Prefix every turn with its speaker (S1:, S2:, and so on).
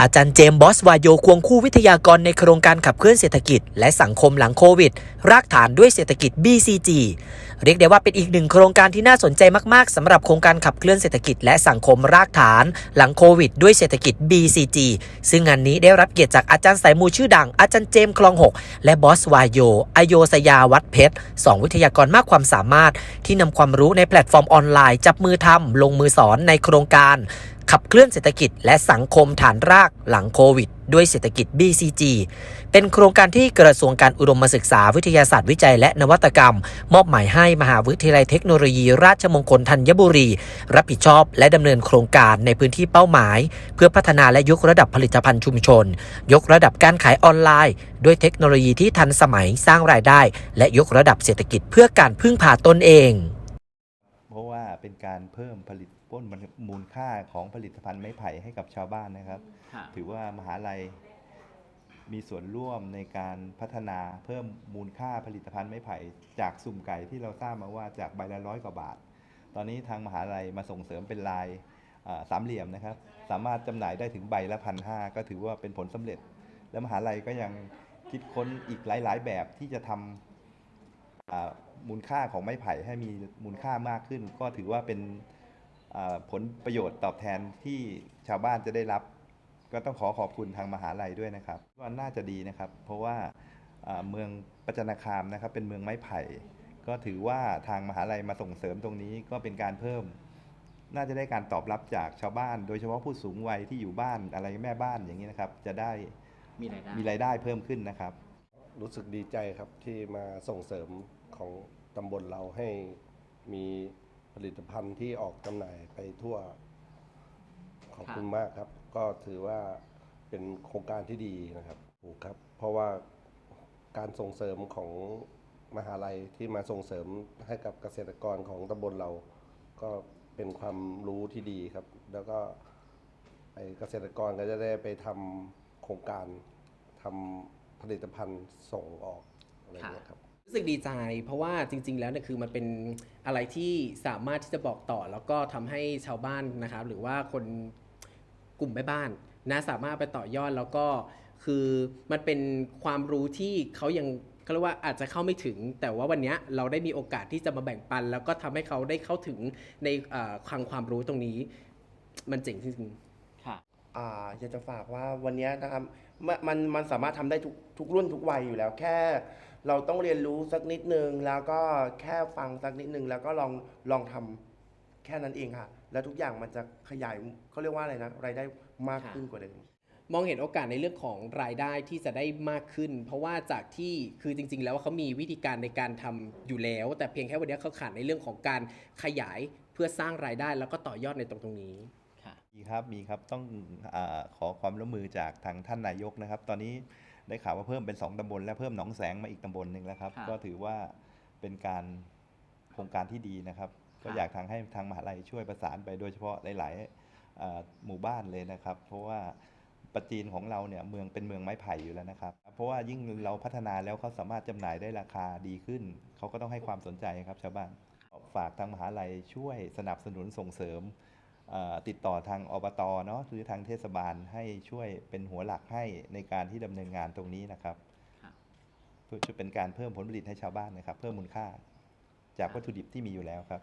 S1: อาจารย์เจมส์บอสวายโยควงคู่วิทยากรในโครงการขับเคลื่อนเศรษฐกิจ และสังคมหลังโควิด รากฐานด้วยเศรษฐกิจ BCG เรียกได้ว่าเป็นอีกหนึ่งโครงการที่น่าสนใจมากๆสำหรับโครงการขับเคลื่อนเศรษฐกิจ และสังคมรากฐาน หลังโควิด ด้วยเศรษฐกิจ BCG ซึ่งงานนี้ได้รับเกียรติจากอาจารย์สายมูชื่อดัง อาจารย์เจมส์คลองหกและบอสวายโยอโยสยาวัดเพชรสองวิทยากรมากความสามารถ ที่นำความรู้ในแพลตฟอร์มออนไลน์ จับมือทำลงมือสอนในโครงการ ขับเคลื่อนเศรษฐกิจและสังคมฐานรากหลังโควิด ด้วยเศรษฐกิจ BCG เป็นโครงการที่กระทรวงการอุดมศึกษาวิทยาศาสตร์วิจัยและนวัตกรรม มอบหมายให้มหาวิทยาลัยเทคโนโลยี ราชมงคลธัญบุรี รับผิดชอบและดำเนินโครงการในพื้นที่เป้าหมาย เพื่อพัฒนาและยกระดับผลิตภัณฑ์ชุมชน ยกระดับการขายออนไลน์ ด้วยเทคโนโลยีที่ทันสมัยสร้างรายได้ และยกระดับเศรษฐกิจเพื่อการพึ่งพาตนเอง
S2: เพราะว่าเป็นการเพิ่มผลิตต้นมูลค่าของผลิตภัณฑ์ไม้ไผ่ให้กับชาวบ้านนะครับ
S3: ค่ะ
S2: ถือว่ามหาลัยมีส่วนร่วมในการพัฒนาเพิ่มมูลค่าผลิตภัณฑ์ไม้ไผ่ จากสุ่มไก่ที่เราทราบมาว่าจากใบละร้อยกว่าบาท ตอนนี้ทางมหาลัยมาส่งเสริมเป็นลายอ่าสามเหลี่ยมนะครับ สามารถจำหน่ายได้ถึงใบละพันห้าก็ถือว่าเป็นผลสำเร็จ และมหาลัยก็ยังคิดค้นอีกหลาย ๆ แบบที่จะทำอ่า มูลค่าของไม้ไผ่ให้มีมูลค่ามากขึ้น ก็ถือว่าเป็นอ่าผลประโยชน์ตอบแทนที่ชาวบ้านจะได้รับ ก็ต้องขอขอบคุณทางมหาลัยด้วยนะครับว่าน่าจะดีนะครับ เพราะว่าอ่าเมืองปัจจนาคามนะครับเป็นเมืองไม้ไผ่ ก็ถือว่าทางมหาลัยมาส่งเสริมตรงนี้ก็เป็นการเพิ่ม น่าจะได้การตอบรับจากชาวบ้าน โดยเฉพาะผู้สูงวัยที่อยู่บ้านอะไรแม่บ้านอย่างนี้นะครับ จะได้
S3: มีรายได้
S2: มีรายได้เพิ่มขึ้นนะครับ
S4: รู้สึกดีใจครับที่มาส่งเสริมของตำบลเราให้มีผลิตภัณฑ์ที่ออกจำหน่ายไปทั่ว ขอบคุณมากครับ ก็ถือว่าเป็นโครงการที่ดีนะครับถูกครับ เพราะว่าการส่งเสริมของมหาลัยที่มาส่งเสริมให้กับเกษตรกรของตำบลเรา ก็เป็นความรู้ที่ดีครับ แล้วก็ไอ้เกษตรกรก็จะได้ไปทำโครงการทำ ผลิตภัณฑ์ส่งออกอะไรอย่างเงี้ยครับ
S5: รู้สึกดีใจเพราะว่าจริง ๆ แล้วเนี่ยคือมันเป็นอะไรที่สามารถที่จะบอกต่อ แล้วก็ทำให้ชาวบ้านนะครับ หรือว่าคนกลุ่มแม่บ้านนะสามารถไปต่อยอดแล้วก็คือมันเป็นความรู้ที่เขายังเขาเรียกว่าอาจจะเข้าไม่ถึง แต่ว่าวันเนี้ยเราได้มีโอกาสที่จะมาแบ่งปัน แล้วก็ทำให้เขาได้เข้าถึงในเอ่อคลังความรู้ตรงนี้ มันเจ๋งจริงๆ
S6: อ่าอยากจะฝากว่าวันนี้นะครับมันมันมันสามารถทำได้ทุกทุกรุ่นทุกวัยอยู่แล้วแค่ เราต้องเรียนรู้สักนิดนึง แล้วก็แค่ฟังสักนิดนึง แล้วก็ลองลองทำแค่นั้นเองค่ะ แล้วทุกอย่างมันจะขยายเขาเรียกว่าอะไรนะรายได้มากขึ้นกว่าเดิม
S5: มองเห็นโอกาสในเรื่องของรายได้ที่จะได้มากขึ้น เพราะว่าจากที่คือจริง ๆ แล้วเขามีวิธีการในการทำอยู่แล้ว แต่เพียงแค่วันนี้เขาขาดในเรื่องของการขยายเพื่อสร้างรายได้แล้วก็ต่อยอดในตรงตรงนี้
S2: มีครับมีครับต้องอาขอความร่วมมือจากทางท่านนายกนะครับ ตอนนี้ได้ข่าวว่าเพิ่มเป็น 2ตำบลและเพิ่มหนองแสงมาอีกตำบลหนึ่งแล้วครับ
S3: ครับ
S2: ก็ถือว่าเป็นการโครงการที่ดีนะครับ ก็อยากทางให้ทางมหาลัยช่วยประสานไปโดยเฉพาะหลายๆอ่าหมู่บ้านเลยนะครับ เพราะว่าปัจจีนของเราเนี่ยเมืองเป็นเมืองไม้ไผ่อยู่แล้วนะครับ เพราะว่ายิ่งเราพัฒนาแล้วเขาสามารถจำหน่ายได้ราคาดีขึ้น เขาก็ต้องให้ความสนใจครับชาวบ้านฝากทางมหาลัยช่วยสนับสนุนส่งเสริมเอ่อ ติดต่อทางอบตเนาะหรือทางเทศบาลให้ช่วยเป็นหัวหลักให้ในการที่ดำเนินงานตรงนี้นะครับ
S3: ครับ
S2: เพื่อจะเป็นการเพิ่มผลผลิตให้ชาวบ้านนะครับ เพิ่มมูลค่า จากวัตถุดิบที่มีอยู่แล้วครับ